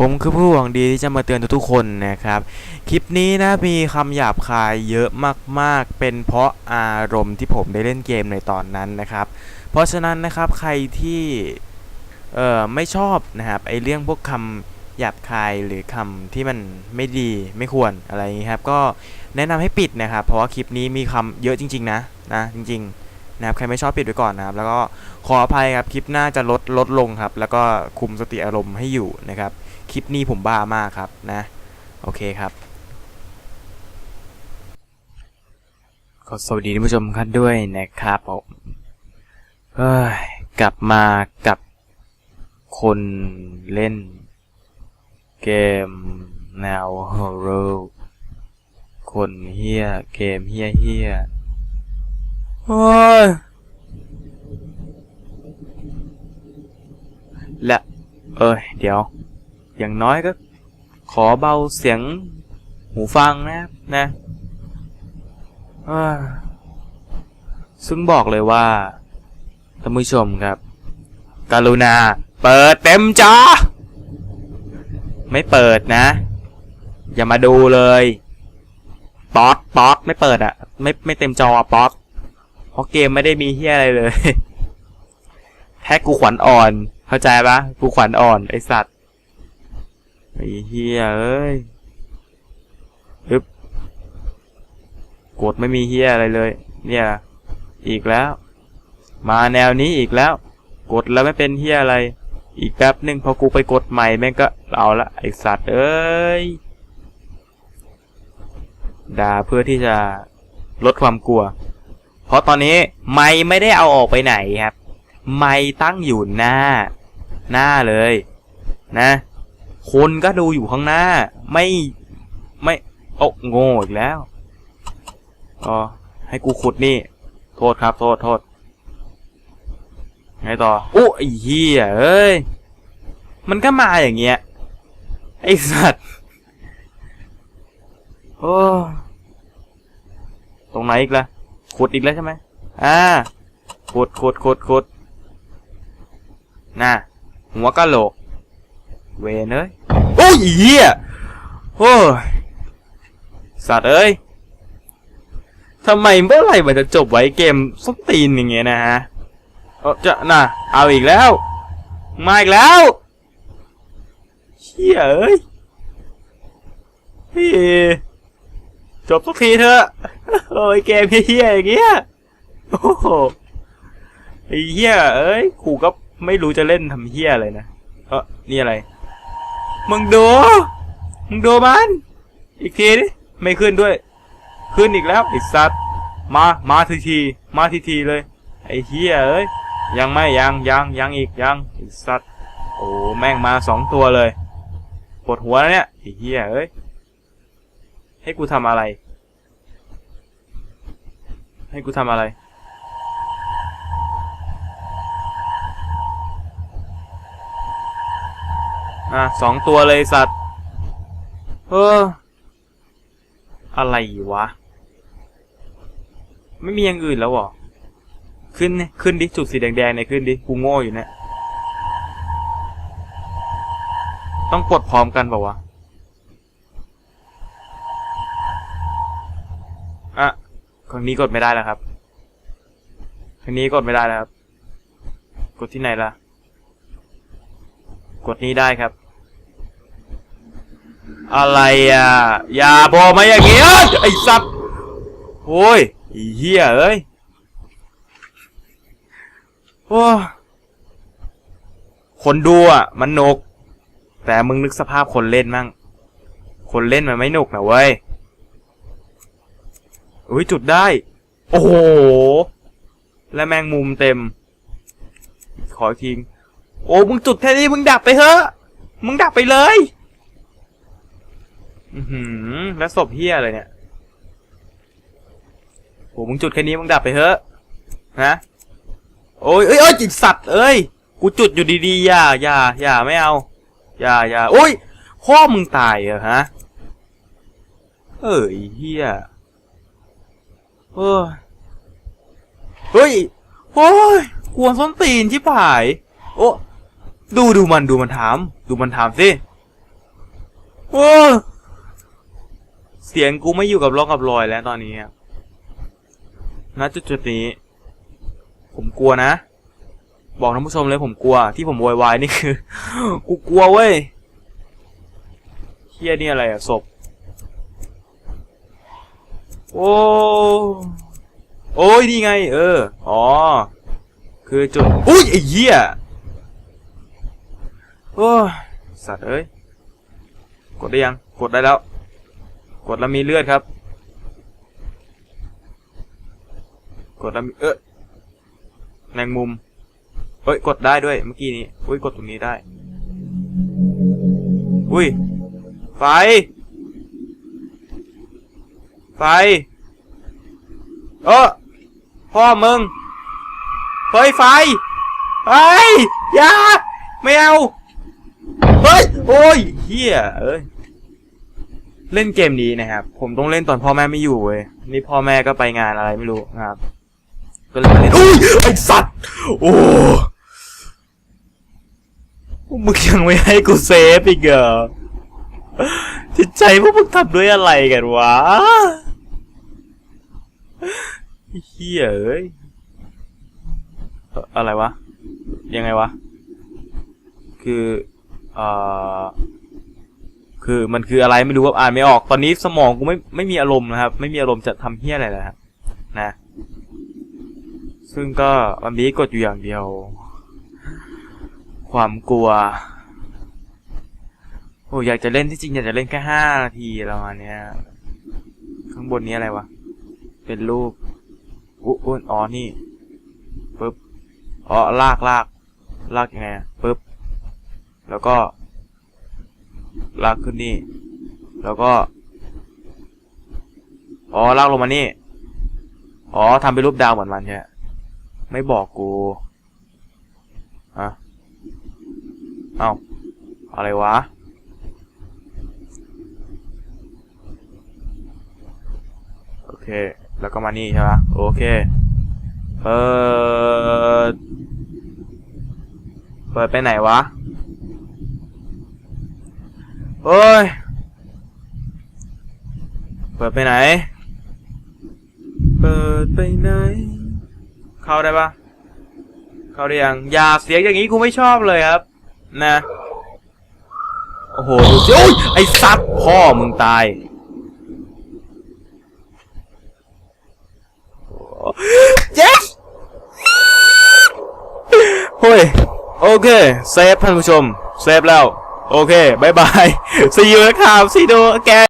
ผมคือผู้หวังดีที่จะมาเตือนทุกๆคนนะครับ คลิปนี้นะมีคำหยาบคายเยอะมากๆ เป็นเพราะอารมณ์ที่ผมได้เล่นเกมในตอนนั้นนะครับ เพราะฉะนั้นนะครับใครที่เอ่อไม่ชอบนะครับไอเรื่องพวกคำหยาบคายหรือคำที่มันไม่ดีไม่ควรอะไรอย่างนี้ครับ ก็แนะนำให้ปิดนะครับ เพราะว่าคลิปนี้มีคำเยอะจริง ๆ นะนะจริง ๆ นะครับใครไม่ชอบปิดไว้ก่อนนะครับ แล้วก็ขออภัยครับคลิปหน้าจะลดลดลงครับ แล้วก็คุมสติอารมณ์ให้อยู่นะครับ คลิปนี้ผมบ้ามากครับนะ โอเคครับขอสวัสดีท่านผู้ชมกันด้วยนะครับผมเฮ้ยกลับมากับคนเล่น เกมแนวฮอร์เรคนเฮียเกมเฮียเฮีย โอ้ยและ เอ้ย เดี๋ยว อย่างน้อยก็ ขอเบาเสียงหูฟังนะครับนะเอ้ยซึ่งบอกเลยว่าท่านผู้ชมครับกรุณา เปิดเต็มจอ ไม่เปิดนะ อย่ามาดูเลย ป๊อกป๊อกไม่เปิดอะไม่ไม่เต็มจออะป๊อก เพราะเกมไม่ได้มีเฮียอะไรเลยแค่กูขวัญอ่อน เข้าใจปะกูขวัญอ่อนไอสัตว์ไอเฮียเอ้ยปึ๊บกดไม่มีเฮียอะไรเลย เนี่ย อีกแล้ว มาแนวนี้อีกแล้ว กดแล้วไม่เป็นเฮียอะไร อีกแป๊บหนึ่งพอกูไปกดใหม่แม่งก็เอาละไอสัตว์เอ้ยด่าเพื่อที่จะลดความกลัว เพราะตอนนี้ไม่ไม่ได้เอาออกไปไหนครับ ไม่ตั้งอยู่หน้า หน้าเลยนะ คนก็ดูอยู่ข้างหน้า ไม่ไม่โอ้โง่อีกแล้วอ๋อให้กูขุดนี่ โทษครับ โทษโทษไงต่ออู้ไอ้เหี้ยเอ้ย มันก็มาอย่างเงี้ย ไอ้สัตว์ โอ้ ตรงไหนอีกล่ะ ขุดอีกแล้วใช่ไหมอ่าขุดขุดขุดขุดน่ะหัวกะโหลก เวเอ้ยโอ้ยเหี้ยโอ้ยสัตว์เอ้ยทำไมเมื่อไหร่มันจะจบไว้เกมส้นตีนอย่างเงี้ยนะฮะเออจะน่ะเอาอีกแล้ว มาอีกแล้วเฮียเอ้ยพี่จบสักทีเถอะ โอ้ยเกมเฮียอย่างเงี้ยโอ้โหไอ้เฮียเอ้ยกูก็ไม่รู้จะเล่นทำเฮียอะไรนะเออนี่อะไร มึงดูมึงดูมัน อีกทีดิไม่ขึ้นด้วย ขึ้นอีกแล้วไอ้สัตว์มา มาทีที มาทีทีเลย ไอ้เฮียเอ้ย ยังไม่ยังยังยังอีกยังไอ้สัตว์โอ้แม่งมาสองตัวเลยปวดหัวแล้วเนี่ยไอ้เฮียเอ้ย ให้กูทำอะไร ให้กูทำอะไร อะสองตัวเลยสัตว์ เออ อะไรวะ ไม่มีอย่างอื่นแล้วหรอ ขึ้นเนี่ยขึ้นดิ จุดสีแดงๆเนี่ยขึ้นดิ กูโง่อยู่เนี่ย ต้องกดพร้อมกันเปล่าวะ ครั้งนี้กดไม่ได้แล้วครับครั้งนี้กดไม่ได้แล้วครับ กดที่ไหนล่ะ กดนี้ได้ครับ อะไรอะ อย่าบอกมาอย่างเงี้ยไอ้สัตว์โอ้ยเหี้ยเอ้ยโอ้คนดูอะ มันหนกแต่มึงนึกสภาพคนเล่นมั่ง คนเล่นมันไม่หนุกนะเว้ย อุ้ยจุดได้ โอ้โห และแมงมุมเต็ม ขออีกทีโอ้มึงจุดแค่นี้มึงดับไปเถอะมึงดับไปเลย อือหือ แล้วศพเฮียอะไรเนี่ยโอ้มึงจุดแค่นี้มึงดับไปเถอะนะโอ้ยเอ้ยเอ้ยจิตสัตว์เอ้ยกูจุดอยู่ดีๆอย่าอย่าอย่าไม่เอาอย่าอย่าโอ้ยพ่อมึงตายเหรอฮะเอ้ยเฮีย เออ เฮ้ย โอ้ยกวนส้นตีนชิบหาย โอ้ดูดูมันดูมันถาม ดูมันถามสิ โอ้ เสียงกูไม่อยู่กับร่องกับรอยแล้วตอนนี้อะณจุดจุดๆนี้ ผมกลัวนะ บอกท่านผู้ชมเลยผมกลัว ที่ผมโวยวายนี่คือ กูกลัวเว้ยเฮียนี่อะไรอะศพ โอ้โอ้ยนี่ไง เออ อ๋อ คือจุด อุ้ยไอ้เหี้ย โอ้สัตว์เอ้ย กดได้ยัง กดได้แล้ว กดแล้วมีเลือดครับ กดแล้วมีเออแมงมุมเฮ้ย กดได้ด้วยเมื่อกี้นี้ อุ้ย กดตรงนี้ได้ อุ้ย ไฟ ไฟ เออพ่อมึง เฮ้ยไฟ เฮ้ย อย่า ไม่เอา เฮ้ย โอ้ยเฮียเอ้ย เล่นเกมนี้นะครับ ผมต้องเล่นตอนพ่อแม่ไม่อยู่เว้ย นี่พ่อแม่ก็ไปงานอะไรไม่รู้นะครับ ก็เลยมาเล่นอุ้ย ไอสัตว์ โอ้มึงยังไม่ให้กูเซฟอีกเหรอจิตใจพวกมึงทำด้วยอะไรกันวะ เฮียเอ้ยเอ่ออะไรวะ ยังไงวะ คืออ่อคือมันคืออะไรไม่รู้ว่าอ่านไม่ออกตอนนี้สมองกูไม่ไม่มีอารมณ์นะครับ ไม่มีอารมณ์จะทำเฮี้ยอะไรแล้วครับนะ ซึ่งก็มันมีกดอยู่อย่างเดียว ความกลัวโอ้อยากจะเล่นที่จริงอยากจะเล่นแค่ห้านาทีประมาณนี้ข้างบนนี้อะไรวะ เป็นรูป อุ๊ยอุ๊ยอ๋อนี่ปึ๊บอ๋อลากลากลากยังไงปึ๊บแล้วก็ ลากขึ้นนี่ แล้วก็ อ๋อลากลงมานี่ อ๋อทำเป็นรูปดาวเหมือนมันใช่ไหมไม่บอกกูอะเอ้าอะไรวะ โอเค แล้วก็มานี่ใช่ไหมโอเค เปิด เปิดไปไหนวะโอ้ย เปิดไปไหน เปิดไปไหน เข้าได้ปะเข้าได้ยัง อย่าเสียงอย่างนี้กูไม่ชอบเลยครับ นะ โอ้โห ดูสิโอ้ย ไอสัตว์พ่อมึงตาย yes เฮ้ย โอเค เซฟท่านผู้ชม เซฟแล้ว โอเคบายบาย see you นะครับ see you again